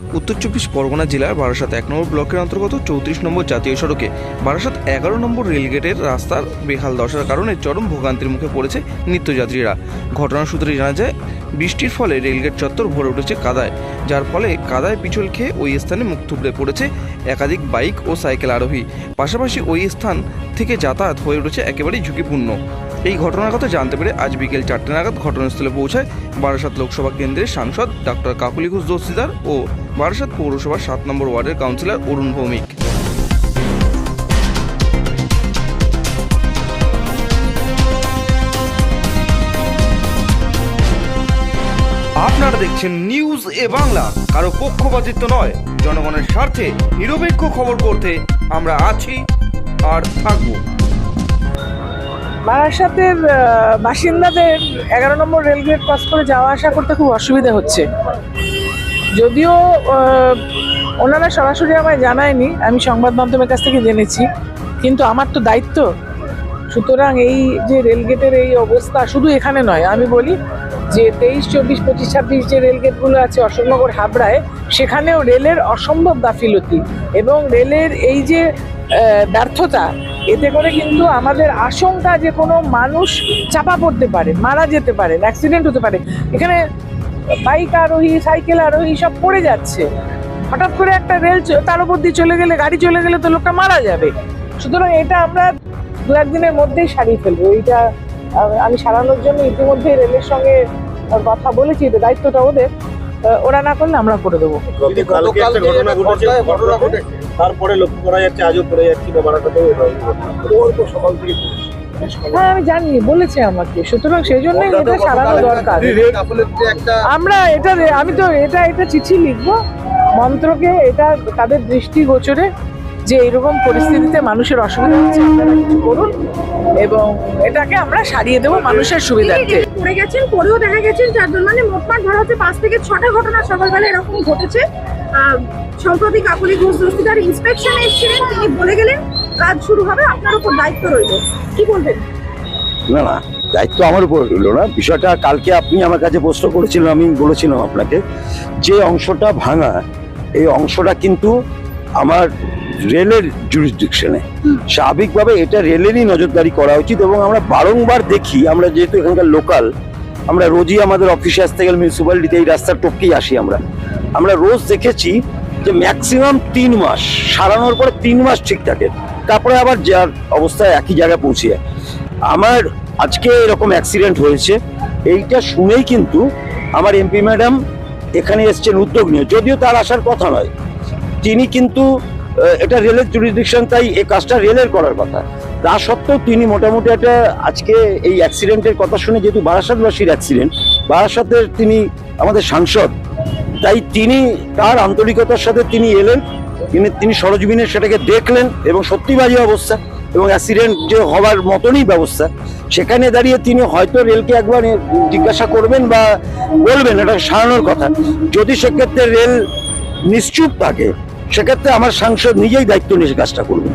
উত্তর চব্বিশ পরগনা জেলার বারাসাত এক নম্বর ব্লকের অন্তর্গত চৌত্রিশ নম্বর জাতীয় সড়কে বারাসাত এগারো নম্বর রেলগেটের রাস্তার বেহাল দশার কারণে চরম ভোগান্তির মুখে পড়েছে নিত্যযাত্রীরা। ঘটনা সূত্রে জানা যায় বৃষ্টির ফলে রেলগেট চত্বর ভরে উঠেছে কাদায়, যার ফলে কাদায় পিছল খেয়ে ওই স্থানে মুখ থুবড়ে পড়েছে একাধিক বাইক ও সাইকেল আরোহী। পাশাপাশি ওই স্থান থেকে যাতায়াত হয়ে উঠেছে একেবারেই ঝুঁকিপূর্ণ। এই ঘটনার কথা জানতে পেরে আজ বিকেল চারটে নাগাদ ঘটনাস্থলে পৌঁছায় বারাসাত লোকসভা কেন্দ্রের সাংসদ ডক্টর কাকুলি ঘোষ দস্তিদার ও বারাসাত পৌরসভার সাত নম্বর ওয়ার্ডের কাউন্সিলর অরুণ ভৌমিক। আপনারা দেখছেন নিউজ এ বাংলা। কারও পক্ষপাতিত্ব নয়, জনগণের স্বার্থে নিরপেক্ষ খবর করতে আমরা আছি আর থাকব। বারাসাতের বাসিন্দাদের এগারো নম্বর রেলগেট ক্রস করে যাওয়া আসা করতে খুব অসুবিধা হচ্ছে। যদিও ওনারা সরাসরি আমায় জানায়নি, আমি সংবাদ মাধ্যমের কাছ থেকে জেনেছি, কিন্তু আমার তো দায়িত্ব। সুতরাং এই যে রেলগেটের এই অবস্থা শুধু এখানে নয়, আমি বলি যে তেইশ, চব্বিশ, পঁচিশ, ছাব্বিশ যে রেলগেটগুলো আছে অশোকনগর হাবড়ায়, সেখানেও রেলের অসম্ভব গাফিলতি এবং রেলের এই যে ব্যর্থতা, এতে করে কিন্তু আমাদের আশঙ্কা যে কোনো মানুষ চাপা পড়তে পারে, মারা যেতে পারে অ্যাক্সিডেন্ট হতে পারে। এখানে বাইক আরোহী সাইকেল আরোহী সব পড়ে যাচ্ছে। হঠাৎ করে একটা রেল তার উপর দিয়ে চলে গেলে, গাড়ি চলে গেলে তো লোকটা মারা যাবে। সুতরাং এটা আমরা দু একদিনের মধ্যেই সারিয়ে ফেলব। এইটা আমি সারানোর জন্য ইতিমধ্যে রেলের সঙ্গে কথা বলেছি এটা দায়িত্বটা ওদের। ওরা না করলে আমরা করে দেবো। তারপরে লক্ষ্য করা যাচ্ছে আজও পড়ে যাচ্ছি সকাল থেকে হ্যাঁ আমি জানি বলেছে আমাকে। সুতরাং সেই জন্যই এটা সারানো দরকার। আমরা এটা রে- আমি তো এটা এটা চিঠি লিখব। মন্ত্রকে এটা তাদের দৃষ্টি গোচরে যে এরকম পরিস্থিতিতে মানুষের অসুবিধা হচ্ছে আপনারা কিছু করুন এবং এটাকে আমরা সারিয়ে দেবো মানুষের সুবিধার্থে। পড়ে গেছেন পরেও দেখা গেছেন চারজন মানে মোটমাট ধরা হচ্ছে পাঁচ থেকে ছটা ঘটনা সকালবেলা এরকম ঘটেছে। সম্প্রতি কাকুলি ঘোষ দস্তিদার ইন্সপেকশন এসেছিলেন তিনি বলে গেলেন কাজ শুরু হবে আপনার উপর দায়িত্ব রইল। কি বলবেন? না না দায়িত্ব আমার উপর রইল না। বিষয়টা কালকে আপনি আমার কাছে প্রশ্ন করেছিলেন আমি বলেছিলাম আপনাকে যে অংশটা ভাঙা এই অংশটা কিন্তু আমার রেলের জুরিসডিকশনে স্বাভাবিকভাবে এটা রেলেরই নজরদারি করা উচিত এবং আমরা বারংবার দেখি আমরা যেহেতু এখানকার লোকাল আমরা রোজই আমাদের অফিসে আসতে গেলে মিউনিসিপ্যালিটিতে এই রাস্তার টপকেই আসি আমরা। আমরা রোজ দেখেছি যে ম্যাক্সিমাম তিন মাস সারানোর পরে তিন মাস ঠিক থাকে তারপরে আবার যার অবস্থায় একই জায়গায় পৌঁছে যায়। আমার আজকে এরকম অ্যাক্সিডেন্ট হয়েছে এইটা শুনেই কিন্তু আমার এমপি ম্যাডাম এখানে এসছেন উদ্যোগ নিয়ে যদিও তার আসার কথা নয়। তিনি কিন্তু এটা রেলের জুরিডিকশন তাই এই কাজটা রেলের করার কথা। তা সত্ত্বেও তিনি মোটামুটি একটা আজকে এই অ্যাক্সিডেন্টের কথা শুনে, যেহেতু বারাসাতবাসীর অ্যাক্সিডেন্ট বারাসাতের তিনি আমাদের সাংসদ, তাই তিনি তার আন্তরিকতার সাথে তিনি এলেন। তিনি তিনি সরজমিনে সেটাকে দেখলেন এবং সত্যি বাজে অবস্থা এবং অ্যাক্সিডেন্ট যে হওয়ার মতনই ব্যবস্থা, সেখানে দাঁড়িয়ে তিনি হয়তো রেলকে একবার জিজ্ঞাসা করবেন বা বলবেন, এটা সারানোর কথা। যদি সেক্ষেত্রে রেল নিশ্চুপ থাকে সেক্ষেত্রে আমার সাংসদ নিজেই দায়িত্ব নিয়ে কাজটা করবেন